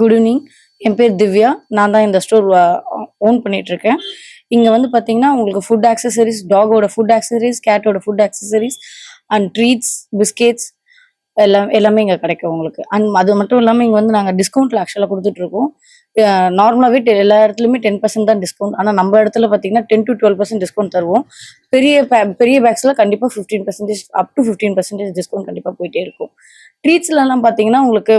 Good evening என் பேர் திவ்யா. நான் தான் இந்த ஸ்டோர் ஓன் பண்ணிட்டு இருக்கேன் இங்கே வந்து பார்த்தீங்கன்னா உங்களுக்கு ஃபுட் ஆக்சசரிஸ் டாகோட food accessories கேட்டோட food accessories and treats biscuits எல்லாம் எல்லாமே இங்கே கிடைக்கும் உங்களுக்கு. அண்ட் அது மட்டும் இல்லாமல் இங்கே வந்து நாங்கள் டிஸ்கவுண்ட்டில் ஆக்சுவலாக கொடுத்துட்ருக்கோம் நார்மலாகவே எல்லா இடத்துலையுமே டென் பர்சன்ட் தான் டிஸ்கவுண்ட் ஆனால் நம்ம இடத்துல பார்த்தீங்கன்னா ten to twelve percent discount தருவோம். பெரிய பெரிய பேக்ஸில் கண்டிப்பாக fifteen percentage up to fifteen percentage discount கண்டிப்பாக போயிட்டே இருக்கும். ட்ரீட்ஸ்லலாம் பார்த்தீங்கன்னா உங்களுக்கு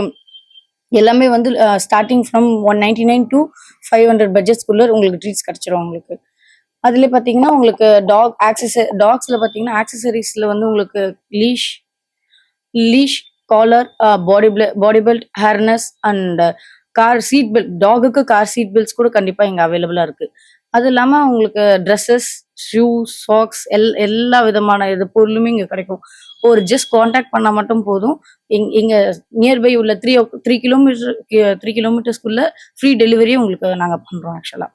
எல்லாமே வந்து starting from one ninety nine to five hundred பட்ஜெட்ஸ்குள்ளே உங்களுக்கு ட்ரீட்ஸ் கிடச்சிரும் உங்களுக்கு. அதுலேயே பார்த்தீங்கன்னா உங்களுக்கு டாக் ஆக்சசரி டாக்ஸில் பார்த்தீங்கன்னா ஆக்சசரிஸில் வந்து உங்களுக்கு leash leash collar body body belt harness and car seat belt டாகுக்கு car seat belts கூட கண்டிப்பாக இங்கே அவைலபிளாக இருக்குது அது இல்லாமல் உங்களுக்கு ட்ரெஸ்ஸஸ் ஷூ சாக்ஸ் எல் எல்லா விதமான இது பொருளுமே இங்கே கிடைக்கும். ஒரு ஜஸ்ட் காண்டாக்ட் பண்ணால் மட்டும் போதும். எங் எங்க நியர்பை உள்ள த்ரீ த்ரீ கிலோமீட்டர் த்ரீ கிலோமீட்டர்ஸ்குள்ள ஃப்ரீ டெலிவரியும் உங்களுக்கு நாங்கள் பண்ணுறோம் ஆக்சுவலாக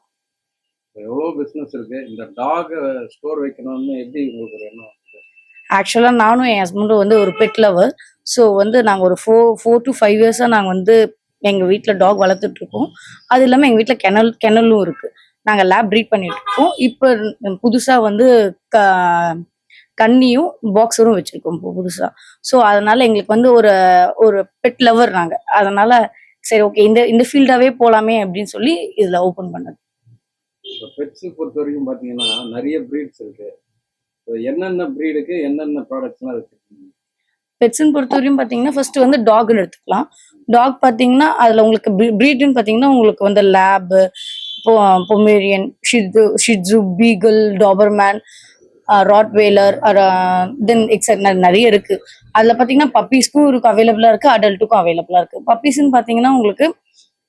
எவ்வளோ பிஸ்னஸ் இருக்கு? இந்த டாக் ஸ்டோர் வைக்கணும்னு எப்படி உங்களுக்கு ஒரு எண்ணம்? ஆக்சுவலாக நானும் என் ஹஸ்பண்டும் வந்து ஒரு பெட் லவர் ஸோ வந்து நாங்கள் ஒரு ஃபோர் ஃபோர் டு ஃபைவ் இயர்ஸாக நாங்கள் வந்து எங்கள் வீட்டில் டாக் வளர்த்துட்டு இருக்கோம். அது இல்லாமல் எங்கள் வீட்டில் கெனல் கெனலும் இருக்குது நாங்கள் லேப் ப்ரீட் பண்ணிட்டு இருக்கோம். இப்போ புதுசாக வந்து க கன்னியும் பாக்ஸரும் வச்சுருக்கோம் இப்போ புதுசாக ஸோ அதனால எங்களுக்கு வந்து ஒரு ஒரு பெட் லவர் நாங்கள் அதனால சரி ஓகே இந்த இந்த ஃபீல்டாகவே போகலாமே அப்படின்னு சொல்லி இதில் ஓப்பன் பண்ணது. பெட்ஸ் பொறுத்த வரைக்கும் பார்த்தீங்கன்னா நிறைய ப்ரீட்ஸ் இருக்கு. என்னென்ன ப்ரீடுக்கு என்னென்ன ப்ராடக்ட்ஸ்லாம் வச்சிருக்கீங்க? பெட்ஸ்ன்னு பொறுத்தவரையும் பார்த்தீங்கன்னா ஃபர்ஸ்ட் வந்து டாக்னு எடுத்துக்கலாம். டாக் பார்த்தீங்கன்னா அதில் உங்களுக்கு ப்ரீடுன்னு பார்த்தீங்கன்னா உங்களுக்கு வந்து lab Pomeranian shih tzu shih tzu beagle Doberman Rottweiler then எக்ஸட் நிறைய இருக்கு. அதில் பார்த்தீங்கன்னா பப்பீஸ்க்கும் இருக்கு அவைலபிளாக இருக்கு அடல்ட்டுக்கும் அவைலபிளாக இருக்கு. பப்பீஸ்ன்னு பார்த்தீங்கன்னா உங்களுக்கு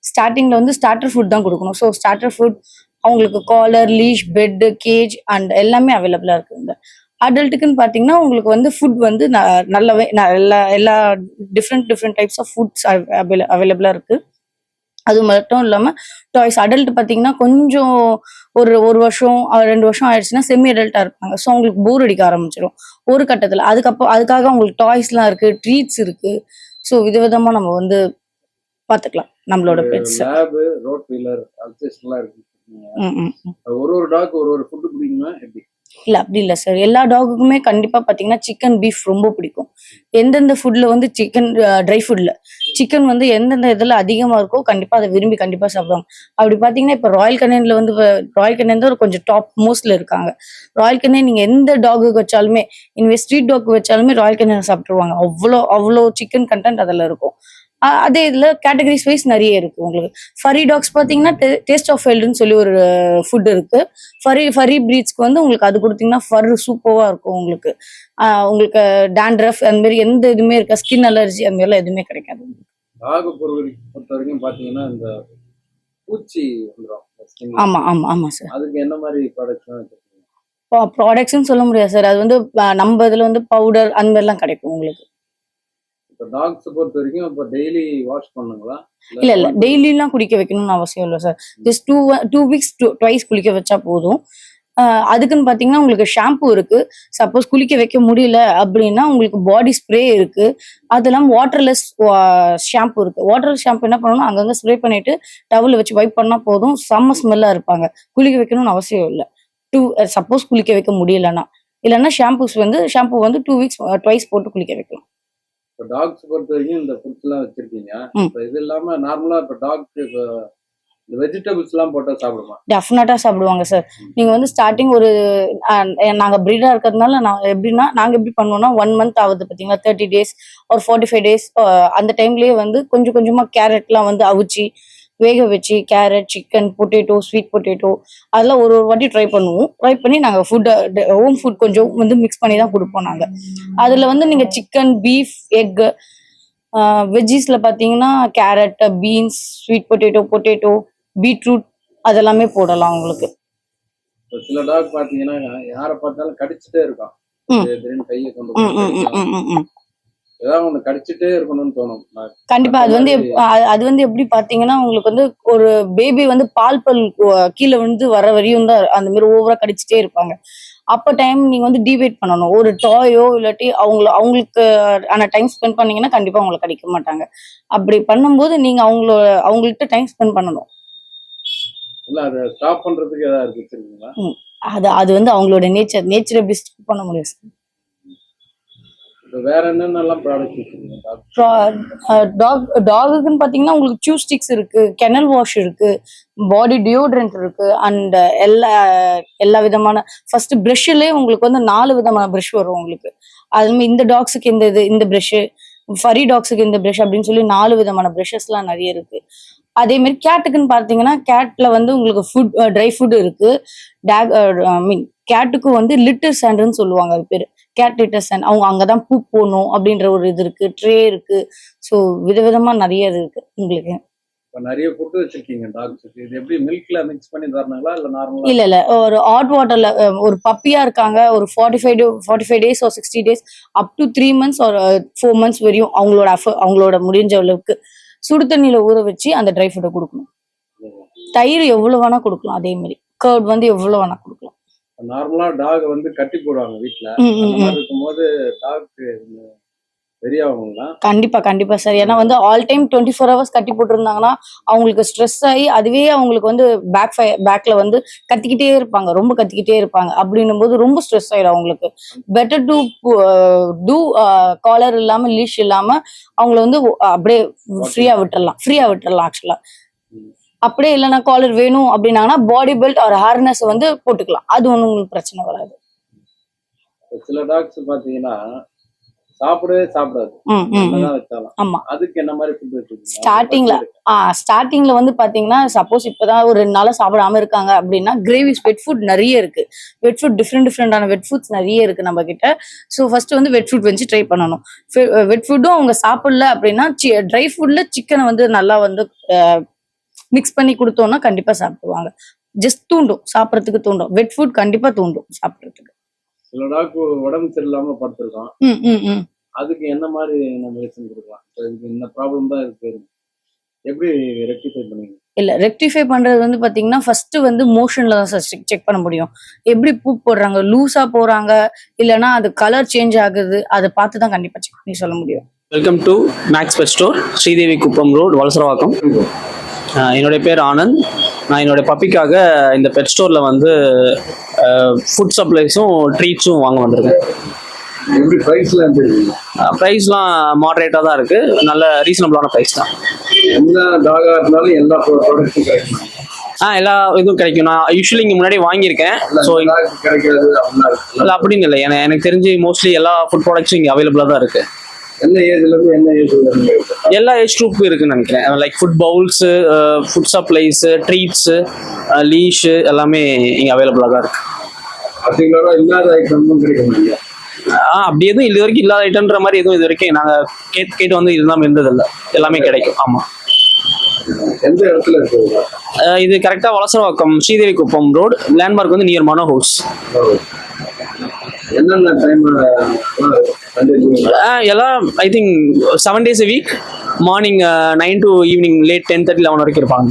ஸ்டார்டிங்கில் வந்து ஸ்டார்டர் ஃபுட் தான் கொடுக்கணும். ஸோ ஸ்டார்டர் ஃபுட் அவங்களுக்கு collar leash bed cage and எல்லாமே அவைலபிளாக இருக்குங்க அடல்ட்டுக்குன்னு பார்த்தீங்கன்னா உங்களுக்கு வந்து ஃபுட் வந்து ந- நல்லாவே ந- எல்லா எல்லா different different types of foods அவைலபிளாக இருக்கு. அது மட்டும் இல்லாமல் டாய்ஸ் அடல்ட் பார்த்தீங்கன்னா கொஞ்சம் ஒரு ஒரு வருஷம் ரெண்டு வருஷம் ஆயிடுச்சுன்னா செமி அடல்ட்டாக இருப்பாங்க. ஸோ அவங்களுக்கு போர் அடிக்க ஆரம்பிச்சிடும் ஒரு கட்டத்தில். அதுக்கப்புறம் அதுக்காக அவங்களுக்கு டாய்ஸ்லாம் இருக்கு ட்ரீட்ஸ் இருக்கு. ஸோ விதவிதமாக நம்ம வந்து பார்த்துக்கலாம் நம்மளோட பெட்ஸ் ரோட் வீலர். ஒரு ஒரு டாக் ஒரு ஒரு ஃபுட்டு பிடிக்குமா எப்படி? இல்ல அப்படி இல்ல சார் எல்லா டாகுக்குமே கண்டிப்பா பாத்தீங்கன்னா சிக்கன் பீஃப் ரொம்ப பிடிக்கும். எந்தெந்த ஃபுட்ல வந்து சிக்கன் ட்ரை ஃபுட்ல சிக்கன் வந்து எந்தெந்த இதில் அதிகமா இருக்கோ கண்டிப்பா அதை விரும்பி கண்டிப்பா சாப்பிடுவாங்க. அப்படி பாத்தீங்கன்னா இப்போ ராயல் கனேனில் வந்து ராயல் கனேன் தான் ஒரு கொஞ்சம் டாப் மோஸ்ட்ல இருக்காங்க. ராயல் கனேன் நீங்க எந்த டாகுக்கு வச்சாலுமே இனிமே ஸ்ட்ரீட் டாக் வச்சாலுமே ராயல் கனேன் சாப்பிட்ருவாங்க அவ்வளோ அவ்வளோ சிக்கன் கண்டென்ட் அதுல இருக்கும். அதே இதுல கேட்டகரிஸ் வைஸ் நிறைய இருக்கு உங்களுக்கு. ஃபரி டாக்ஸ் பாத்தீங்கன்னா டேஸ்ட் ஆஃப் ஃபெல்டுன்னு சொல்லி ஒரு ஃபுட் இருக்கு. ஃபரி ஃபரி ப்ரீட்ஸ்க்கு வந்து உங்களுக்கு அது கொடுத்தீங்கன்னா ஃபர் சூப்பராக இருக்கும் உங்களுக்கு. உங்களுக்கு டேண்ட்ரஃப் அந்த மாதிரி எந்த இதுவுமே இருக்க ஸ்கின் அலர்ஜி அந்த மாதிரிலாம் எதுவுமே கிடைக்காது டாக் பொறுத்த வரைக்கும் பார்த்தீங்கன்னா இந்த பூச்சி ஆமா ஆமா ஆமா சார் அதுக்கு என்ன மாதிரி வச்சிருக்கீங்க? ப்ராடக்ட்ஸ்னு சொல்ல முடியாது சார் அது வந்து நம்ம இதுல வந்து பவுடர் அந்த மாதிரிலாம் கிடைக்கும் உங்களுக்கு. டாக்ஸ் பொறுத்த வரைக்கும் இப்போ டெய்லி வாஷ் பண்ணுங்களா இல்ல இல்ல டெய்லிலாம் குளிக்க வைக்கணும்னு அவசியம் இல்லை sir just two two weeks twice குளிக்க வச்சா போதும். அதுக்குன்னு பாத்தீங்கன்னா உங்களுக்கு ஷாம்பு இருக்கு. சப்போஸ் குளிக்க வைக்க முடியல அப்படின்னா உங்களுக்கு பாடி ஸ்ப்ரே இருக்கு. அது இல்லாமல் வாட்டர்லெஸ் ஷாம்பு இருக்கு. வாட்டர் ஷாம்பு என்ன பண்ணணும் அங்கங்க ஸ்ப்ரே பண்ணிட்டு டவல் வச்சு வைப் பண்ணா போதும். செம்ம ஸ்மெல்லா இருப்பாங்க. குளிக்க வைக்கணும்னு அவசியம் இல்லை. டூ சப்போஸ் குளிக்க வைக்க முடியலன்னா. இல்லைன்னா ஷாம்பூஸ் வந்து ஷாம்பு வந்து டூ வீக்ஸ் ட்வைஸ் போட்டு குளிக்க வைக்கலாம். இப்போ டாக்ஸ் பொறுத்த வரைக்கும் இந்த ஃபுட்ஸ்லாம் வச்சிருக்கீங்க. இப்போ இது இல்லாம நார்மலா இப்போ டாக்ஸ் இப்போ வெஜிடபிள்ஸ்லாம் போட்டால் சாப்பிடுமா? டெஃபினட்டா சாப்பிடுவாங்க சார் நீங்க வந்து ஸ்டார்டிங் ஒரு அஹ், நாங்க பிரீடா இருக்கிறதுனால நான் எப்படின்னா நாங்க எப்படி பண்ணுவோம்னா ஒன் மந்த் ஆகுது பாத்தீங்களா தேர்ட்டி டேஸ் ஒரு ஃபார்ட்டி ஃபைவ் டேஸ் அந்த டைம்லயே வந்து கொஞ்சம் கொஞ்சமா கேரட்லாம் வந்து அவிச்சு வேக வச்சு carrot chicken potato sweet potato அதெல்லாம் ஒரு ஒரு வாட்டி ட்ரை பண்ணுவோம். ட்ரை பண்ணி நாங்கள் ஃபுட் ஹோம் ஃபுட் கொஞ்சம் வந்து மிக்ஸ் பண்ணி தான் கொடுப்போம் நாங்கள் அதில் வந்து நீங்கள் சிக்கன் பீஃப் எக் வெஜ்ஜீஸில் பார்த்தீங்கன்னா carrot beans sweet potato potato beetroot அதெல்லாமே போடலாம் உங்களுக்கு. சில டாக் பார்த்தீங்கன்னா யாரை பார்த்தாலும் கடிச்சிட்டே. திடீர்னு கையை கொண்டு ஏதாவது ஒண்ணு கடிச்சிட்டே இருக்கணும்னு தோணும். கண்டிப்பா அது வந்து அது வந்து எப்படி பாத்தீங்கன்னா உங்களுக்கு வந்து ஒரு பேபி வந்து பால் பல் கீழே வந்து வர வரையும் தான் அந்த மாதிரி ஓவரா கடிச்சிட்டே இருப்பாங்க. அப்ப டைம் நீங்க வந்து டிவைட் பண்ணணும். ஒரு டாயோ இல்லாட்டி அவங்கள அவங்களுக்கு ஆன டைம் ஸ்பெண்ட் பண்ணீங்கன்னா கண்டிப்பா அவங்களை கடிக்க மாட்டாங்க. அப்படி பண்ணும்போது நீங்க அவங்கள அவங்கள்ட்ட டைம் ஸ்பெண்ட் பண்ணணும். இல்ல அதை ஸ்டாப் பண்றதுக்கு ஏதாவது அது அது வந்து அவங்களோட நேச்சர் நேச்சர் எப்படி stop பண்ண முடியும். வேற என்னென்னலாம் ப்ராடக்ட் வச்சிருக்கீங்க? டாக் டாகுக்குன்னு பார்த்தீங்கன்னா உங்களுக்கு சூ ஸ்டிக்ஸ் இருக்கு கெனல் வாஷ் இருக்கு பாடி டியோட்ரண்ட் இருக்கு அண்ட் எல்லா எல்லா விதமான ஃபர்ஸ்ட் ப்ரஷ்லேயே உங்களுக்கு வந்து நாலு விதமான ப்ரஷ் வரும் உங்களுக்கு. அது இந்த டாக்ஸுக்கு இந்த இது இந்த ப்ரஷ்ஷு ஃபரி டாக்ஸுக்கு இந்த ப்ரஷ் அப்படின்னு சொல்லி நாலு விதமான ப்ரஷஸ்லாம் நிறைய இருக்கு. அதே மாதிரி கேட்டுக்குன்னு பார்த்தீங்கன்னா கேட்ல வந்து உங்களுக்கு ஃபுட் ட்ரை ஃபுட் இருக்கு. டேக் ஐ மீன் கேட்டுக்கு வந்து லிட்டர் சாண்டுன்னு சொல்லுவாங்க அது பேர். கேட் லிட்டர் சாண்ட் அவங்க அங்கதான் பூ போடணும் அப்படின்ற ஒரு இது இருக்கு ட்ரே இருக்கு. ஸோ விதவிதமா நிறைய இது இருக்கு உங்களுக்கு. நிறைய ஃபுட் வச்சிருக்கீங்க டாக்ஸுக்கு இது எப்படி மில்க்ல மிக்ஸ் பண்ணி தரணுங்களா இல்ல நார்மலா இல்ல இல்ல. ஒரு ஹாட் வாட்டர்ல ஒரு பப்பியா இருக்காங்க ஒரு forty five day forty five days ஒரு sixty days up to three months ஒரு ஃபோர் மந்த்ஸ் வரையும் அவங்களோட அவங்களோட முடிஞ்ச அளவுக்கு சுடு தண்ணியில ஊற வச்சு அந்த ட்ரை ஃபுட்டை கொடுக்கணும். தயிர் எவ்வளவு வேணா கொடுக்கலாம் அதே மாதிரி. கர்ட் வந்து எவ்வளவு வேணா கொடுக்கலாம். நார்மலா டாக் வந்து கட்டி போடுவாங்க. மாதிரி இருக்கும்போது டாக் பெரியவங்களா கண்டிப்பா கண்டிப்பா சார் ஏன்னா வந்து all time twenty four hours கட்டி போட்டிருந்தாங்கன்னா அவங்களுக்கு ஸ்ட்ரெஸ் ஆகி அதுவே அவங்களுக்கு வந்து பேக் பேக்ல வந்து கத்திக்கிட்டே இருப்பாங்க. ரொம்ப கத்திக்கிட்டே இருப்பாங்க. அப்படின்னும் போது ரொம்ப ஸ்ட்ரெஸ் ஆயிடும் அவங்களுக்கு. பெட்டர் டு டூ காலர் இல்லாம லீஷ் இல்லாம அவங்கள வந்து அப்படியே ஃப்ரீயா விட்டுறலாம். ஃப்ரீயா விட்டுறலாம் ஆக்சுவலா. அப்படியே இல்லைன்னா காலர் வேணும் அப்படின்னாங்கன்னா பாடி பெல்ட் ஒரு ஹார்னஸ் வந்து போட்டுக்கலாம். அது ஒன்றும் உங்களுக்கு பிரச்சனை வராது. சில டாக்ஸ் பாத்தீங்கன்னா சாப்பிடவே சாப்பிடாது. ஆமா. அதுக்கு என்ன மாதிரி ஃபுட் வச்சிருக்கீங்க? Starting ல. ஆ ஸ்டார்டிங்ல வந்து பாத்தீங்கன்னா சப்போஸ் இப்பதான் ஒரு ரெண்டு நாளா சாப்பிடாம இருக்காங்க அப்படின்னா கிரேவிஸ் வெட் ஃபுட் நிறைய இருக்கு. வெட் ஃபுட் டிஃப்ரெண்ட் டிஃப்ரெண்டான வெட் ஃபுட்ஸ் நிறைய இருக்கு நம்ம கிட்ட ஸோ ஃபர்ஸ்ட் வந்து வெட் ஃபுட் வச்சு ட்ரை பண்ணணும். வெட் ஃபுட்டும் அவங்க சாப்பிடல அப்படின்னா ட்ரை ஃபுட்ல சிக்கனை வந்து நல்லா வந்து மிக்ஸ் பண்ணி கொடுத்தோம்னா கண்டிப்பா சாப்பிடுவாங்க. ஜஸ்ட் தூண்டும் சாப்பிட்றதுக்கு தூண்டும். வெட் ஃபுட் கண்டிப்பா தூண்டும் சாப்பிட்றதுக்கு. சில உடம்பு சரியில்லாம படுத்திருக்கோம் ம் ம் ம். அதுக்கு என்ன மாதிரி நம்ம மெடிசன் கொடுக்கலாம்? இதுக்கு இந்த ப்ராப்ளம் தான் இருக்கு எப்படி ரெக்டிஃபை பண்ணுவீங்க இல்ல ரெக்டிஃபை பண்றது வந்து பாத்தீங்கன்னா ஃபர்ஸ்ட் வந்து மோஷன்ல தான் சார் செக் பண்ண முடியும். எப்படி பூ போடுறாங்க? லூஸா போறாங்க? இல்லைன்னா அது கலர் சேஞ்ச் ஆகுது? அதை பார்த்து தான் கண்டிப்பா செக் பண்ணி சொல்ல முடியும். Welcome to Max Pet Store Sridevi Kuppam road Valasaravakkam. என்னுடைய பேர் ஆனந்த். நான் என்னுடைய பப்பிக்காக இந்த பெட் ஸ்டோரில் வந்து ஃபுட் சப்ளைஸும் ட்ரீட்ஸும் வாங்க வந்திருக்கேன். எப்படி ப்ரைஸ்ல இருந்து ப்ரைஸ்லாம் மாடரேட்டாக தான் இருக்குது நல்ல ரீசனபிளான ப்ரைஸ் தான். இருந்தாலும் எல்லா ப்ராடக்ட்டும் கிடைக்கும்? ஆ எல்லா இதுவும் கிடைக்கும். நான் யூஸ்வலி இங்கே முன்னாடி வாங்கியிருக்கேன். ஸோ. இல்லை அப்படின்னு இல்லை. எனக்கு எனக்கு தெரிஞ்சு மோஸ்ட்லி எல்லா ஃபுட் ப்ராடக்ட்ஸும் இங்கே அவைலபிளாக தான் இருக்குது என்ன ஏஜ்ல இருந்து என்ன ஏஜ்ல இருந்து இருக்கு? எல்லா ஏஜ் குரூப்புக்கும் இருக்குன்னு நினைக்கிறேன். Like food bowls food supplies treats leash எல்லாமே இங்கே அவைலபிளாக தான் இருக்குது இல்லாத ஐட்டமும் கிடைக்கும் இல்லையா ஆ அப்படி எதுவும் இது வரைக்கும் இல்லாத ஐட்டம்ன்ற மாதிரி எதுவும் இது வரைக்கும் நாங்கள் கேட்டு கேட்டு வந்து இதுதான் இருந்ததில்ல. எல்லாமே கிடைக்கும். ஆமாம் எந்த இடத்துல இருக்கு இது? கரெக்டாக வலசரவாக்கம் ஸ்ரீதேவி குப்பம் ரோடு லேண்ட்மார்க் வந்து நியர் மனோ ஹவுஸ் என்னென்ன டைம் எல்லாம் I think seven days week morning nine to evening late ten thirty eleven வரைக்கும் இருப்பாங்க.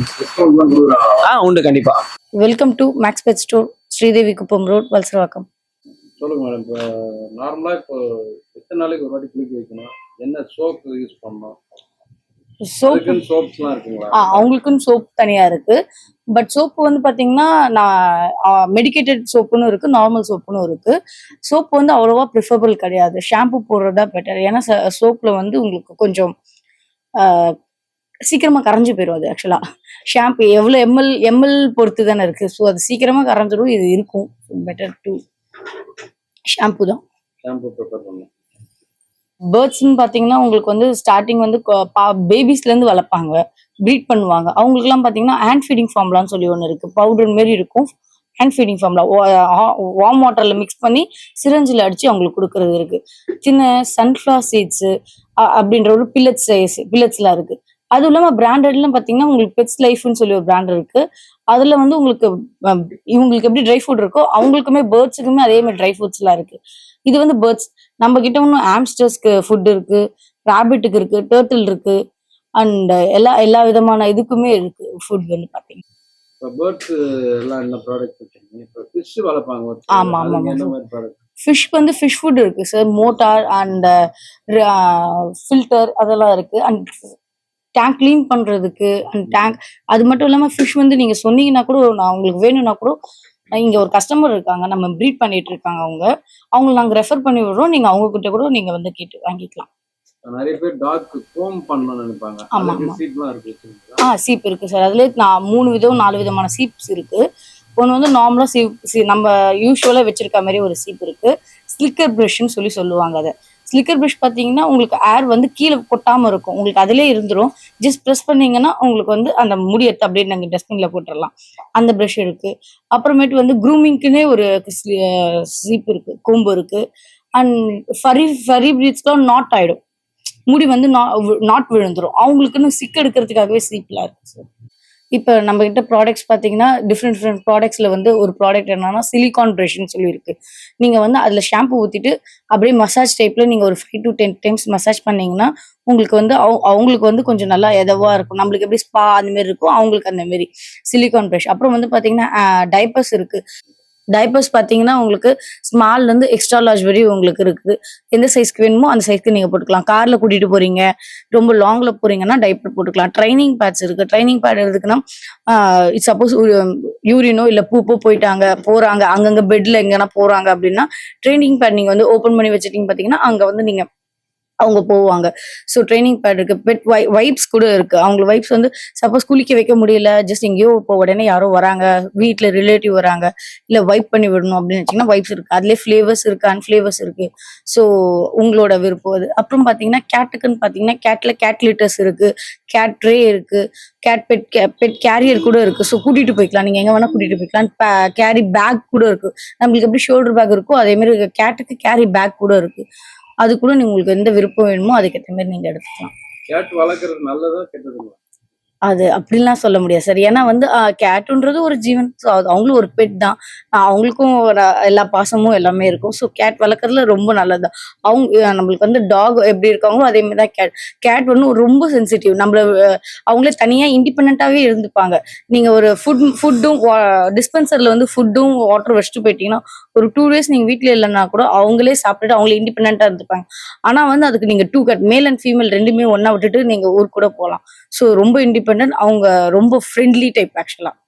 ஆ உண்டு கண்டிப்பாக welcome to Max Pet Store Sridevi Kuppam road Valasaravakkam. சொல்லுங்க மேடம் இப்போ நார்மலா இப்போ எத்தனை நாளைக்கு ஒரு வாட்டி குளிக்க வைக்கணும்? என்ன சோப் யூஸ் பண்ணணும்? சோப் அவங்களுக்குன்னு சோப் தனியா இருக்கு. பட் சோப்பு வந்து பாத்தீங்கன்னா நான் மெடிக்கேட்டட் சோப்புன்னு இருக்கு நார்மல் சோப்புன்னு இருக்கு. சோப் வந்து அவ்வளோவா ப்ரிஃபரபிள் கிடையாது. ஷாம்பு போடுறதா பெட்டர் ஏன்னா சோப்ல வந்து உங்களுக்கு கொஞ்சம் சீக்கிரமா கரைஞ்சு போயிடும் அது ஆக்சுவலா ஷாம்பு எவ்வளோ எம்எல் எம்எல் பொறுத்து தானே இருக்கு. ஸோ அது சீக்கிரமா கரைஞ்சிரும் இது இருக்கும். பெட்டர் டு ஷாம்பு தான். பேர்ட்ஸ்ன்னு பேர்ட்ஸ்னு பார்த்தீங்கன்னா உங்களுக்கு வந்து ஸ்டார்டிங் வந்து பேபிஸ்லேருந்து வளர்ப்பாங்க. ப்ரீட் பண்ணுவாங்க. அவங்களுக்குலாம் பார்த்தீங்கன்னா ஹேண்ட் ஃபீடிங் ஃபார்ம்லான்னு சொல்லி ஒன்று இருக்கு. பவுடர் மாரி இருக்கும். ஹேண்ட் ஃபீடிங் ஃபார்ம்ல வார்ம் வாட்டரில் மிக்ஸ் பண்ணி சிரஞ்சில் அடிச்சு அவங்களுக்கு கொடுக்கறது இருக்கு. சின்ன சன்ஃப்ளவர் சீட்ஸு அப்படின்ற ஒரு பில்லட்ஸ் சைஸ் பில்லட்ஸ்லாம் இருக்கு. அதுவும் இல்லாம பிராண்டட்ல பாத்தீங்கன்னா உங்களுக்கு பெட்ஸ் லைஃப்னு சொல்லி ஒரு பிராண்ட் இருக்கு. அதுல வந்து உங்களுக்கு இவங்களுக்கு எப்படி ட்ரை ஃபுட் இருக்கோ அவங்களுக்குமே பேர்ட்ஸுக்குமே அதே மாதிரி ட்ரை ஃபுட்ஸ் எல்லாம் இருக்கு. இது வந்து பேர்ட்ஸ் நம்ம கிட்ட இன்னும் ஆம்ஸ்டர்ஸ்க்கு ஃபுட் இருக்கு ராபிட்டுக்கு இருக்கு டேர்ட்டில் இருக்கு அண்ட் எல்லா எல்லா விதமான இதுக்குமே இருக்கு ஃபுட் வந்து பாத்தீங்கன்னா. ஆமா, ஆமா, ஃபிஷ் வந்து ஃபிஷ் ஃபுட் இருக்கு சார் மோட்டார் அண்ட் ஃபில்டர் அதெல்லாம் இருக்கு. அண்ட் டேங்க் க்ளீன் பண்றதுக்கு அண்ட் டேங்க் அது மட்டும் இல்லாம ஃபிஷ் வந்து நீங்க சொன்னீங்கன்னா கூட நான் உங்களுக்கு வேணும்னா கூட இங்க ஒரு கஸ்டமர் இருக்காங்க நம்ம ப்ரீட் பண்ணிட்டு இருக்காங்க அவங்க. அவங்க நாங்க ரெஃபர் பண்ணி விடுறோம். நீங்க அவங்க கிட்ட கூட நீங்க வந்து கேட்டு வாங்கிக்கலாம். நிறைய பேர் டாக் கோம் பண்ணணும்னு நினைப்பாங்க. ஆமா, ஆ சீப் இருக்கு சார் அதுல நான் மூணு விதம் நாலு விதமான சீப்ஸ் இருக்கு. ஒன்று வந்து நார்மலா சீப் நம்ம யூஸ்வலா வச்சிருக்க மாதிரி ஒரு சீப் இருக்கு. ஸ்லிக்கர் ப்ரஷ்னு சொல்லி சொல்லுவாங்க அதை. ஸ்லிக்கர் ப்ரஷ் பார்த்தீங்கன்னா உங்களுக்கு ஏர் வந்து கீழே கொட்டாமல் இருக்கும். உங்களுக்கு அதிலே இருந்துரும். ஜஸ்ட் ப்ரெஸ் பண்ணீங்கன்னா உங்களுக்கு வந்து அந்த முடி எடுத்து அப்படியே நாங்கள் டஸ்ட்பின்ல போட்டுடலாம் அந்த ப்ரஷ் இருக்கு. அப்புறமேட்டு வந்து க்ரூமிங்க்குன்னே ஒரு ஸ்லீப் இருக்கு. கொம்பு இருக்கு. அண்ட் ஃபரி ஃபரி ப்ரீட்ஸ்லாம் நாட் ஆயிடும். முடி வந்து நாட் விழுந்துரும். அவங்களுக்குன்னு சிக்கு எடுக்கிறதுக்காகவே ஸ்லீப்லாம் இருக்கு. சார் இப்போ நம்ம கிட்ட ப்ராடக்ட்ஸ் பார்த்தீங்கன்னா டிஃப்ரெண்ட் டிஃப்ரெண்ட் ப்ராடக்ட்ஸில் வந்து ஒரு ப்ராடக்ட் என்னன்னா சிலிகான் ப்ரஷ்னு சொல்லியிருக்கு. நீங்கள் வந்து அதில் ஷாம்பு ஊற்றிட்டு அப்படியே மசாஜ் டைப்ல நீங்கள் ஒரு five to ten times massage பண்ணீங்கன்னா உங்களுக்கு வந்து அவ- அவங்களுக்கு வந்து கொஞ்சம் நல்லா எதவாக இருக்கும். நம்மளுக்கு எப்படி ஸ்பா அந்த மாதிரி இருக்கும் அவங்களுக்கு அந்த மாரி சிலிகான் ப்ரஷ் அப்புறம் வந்து பாத்தீங்கன்னா டைப்பர்ஸ் இருக்கு. டைப்பர்ஸ் பார்த்தீங்கன்னா உங்களுக்கு ஸ்மால்லேருந்து எக்ஸ்ட்ரா லார்ஜ் வரையும் உங்களுக்கு இருக்குது. எந்த சைஸ்க்கு வேணுமோ அந்த சைஸ்க்கு நீங்கள் போட்டுக்கலாம். காரில் கூட்டிகிட்டு போறீங்க ரொம்ப லாங்கில் போறீங்கன்னா டைப்பர் போட்டுக்கலாம். ட்ரைனிங் பேட்ஸ் இருக்குது ட்ரைனிங் பேட் எதுக்குன்னா சப்போஸ் யூரினோ இல்லை பூப்போ போயிட்டாங்க போகிறாங்க அங்கங்கே பெட்டில் எங்கன்னா போகிறாங்க அப்படின்னா ட்ரைனிங் பேட் நீங்கள் வந்து ஓப்பன் பண்ணி வச்சுட்டிங்க பார்த்தீங்கன்னா அங்கே வந்து நீங்கள் அவங்க போவாங்க. ஸோ ட்ரைனிங் பேட் இருக்கு. பெட் வை வைப்ஸ் கூட இருக்கு. அவங்க வைப்ஸ் வந்து சப்போஸ் குளிக்க வைக்க முடியல. ஜஸ்ட் எங்கேயோ இப்போ உடனே யாரோ வராங்க. வீட்டில் ரிலேட்டிவ் வராங்க. இல்லை வைப் பண்ணி விடணும் அப்படின்னு வச்சிங்கன்னா வைப்ஸ் இருக்கு. அதுலேயே ஃப்ளேவர்ஸ் இருக்கு. அன்ஃப்ளேவர்ஸ் இருக்கு. ஸோ உங்களோட விருப்பம் அது. அப்புறம் பார்த்தீங்கன்னா கேட்டுக்குன்னு பார்த்தீங்கன்னா கேட்ல கேட் லிட்டர்ஸ் இருக்கு. கேட் ட்ரே இருக்கு. கேட் பெட் பெட் கேரியர் கூட இருக்கு. ஸோ கூட்டிட்டு போய்க்கலாம். நீங்க எங்க வேணா கூட்டிட்டு போய்க்கலாம். கேரி பேக் கூட இருக்கு. நம்மளுக்கு எப்படி ஷோல்டர் பேக் இருக்கோ அதே மாதிரி கேட்டுக்கு கேரி பேக் கூட இருக்கு. அது கூட உங்களுக்கு எந்த விருப்பம் வேணுமோ அதுக்கேற்ற மாதிரி நீங்க எடுத்துக்கலாம். கேட் வளர்க்குறது நல்லதா கெட்டதுங்களா அது அப்படிலாம் சொல்ல முடியாது சார். ஏன்னா வந்து கேட்டுன்றது ஒரு ஜீவன். ஸோ அது அவங்களும் ஒரு பெட் தான். அவங்களுக்கும் ஒரு எல்லா பாசமும் எல்லாமே இருக்கும். ஸோ கேட் வளர்க்குறதுல ரொம்ப நல்லது. அவங்க நம்மளுக்கு வந்து டாக் எப்படி இருக்காங்களோ அதே மாதிரி தான் கேட் கேட் வந்து ரொம்ப சென்சிட்டிவ் நம்மள அவங்களே தனியாக இண்டிபெண்ட்டாகவே இருந்துப்பாங்க. நீங்கள் ஒரு ஃபுட் ஃபுட்டும் டிஸ்பென்சரில் வந்து ஃபுட்டும் வாட்டர் வச்சுட்டு போயிட்டீங்கன்னா ஒரு டூ டேஸ் நீங்கள் வீட்டில் இல்லைன்னா கூட அவங்களே சாப்பிட்டுட்டு அவங்களே இண்டிபெண்ட்டாக இருந்துப்பாங்க. ஆனால் வந்து அதுக்கு நீங்கள் two cat male and female ரெண்டுமே ஒன்றா விட்டுட்டு நீங்கள் ஊர் கூட போகலாம். ஸோ ரொம்ப இண்டிபெண்ட் அவங்க ரொம்ப ஃப்ரெண்ட்லி டைப் ஆக்சுவலாக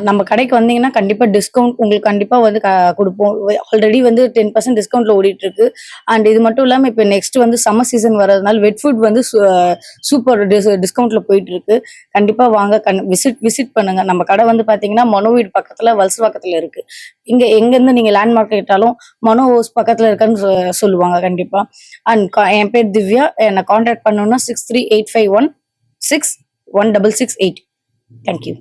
நம்ம கடைக்கு வந்தீங்கன்னா கண்டிப்பா டிஸ்கவுண்ட் உங்களுக்கு கண்டிப்பா வந்து க- கொடுப்போம். ஆல்ரெடி வந்து டென் பர்சன்ட் டிஸ்கவுண்ட்ல ஓடிட்டு இருக்கு அண்ட் இது மட்டும் இல்லாம இப்போ நெக்ஸ்ட் வந்து சம்மர் சீசன் வரதுனால வெட் ஃபுட் வந்து சூப்பர் டிஸ்கவுண்ட்ல போயிட்டு இருக்கு கண்டிப்பா வாங்க கண் விசிட் விசிட் பண்ணுங்க. நம்ம கடை வந்து பாத்தீங்கன்னா மனோவீடு பக்கத்துல வலசவாக்கத்துல இருக்கு. இங்க எங்க இருந்து நீங்க லேண்ட்மார்க் கேட்டாலும் மனோ ஹவுஸ் பக்கத்துல இருக்குன்னு சொ- சொல்லுவாங்க கண்டிப்பா. அண்ட் என் பேர் திவ்யா. என்னை காண்டாக்ட் பண்ணணும்னா six three eight five one six one double six eight thank you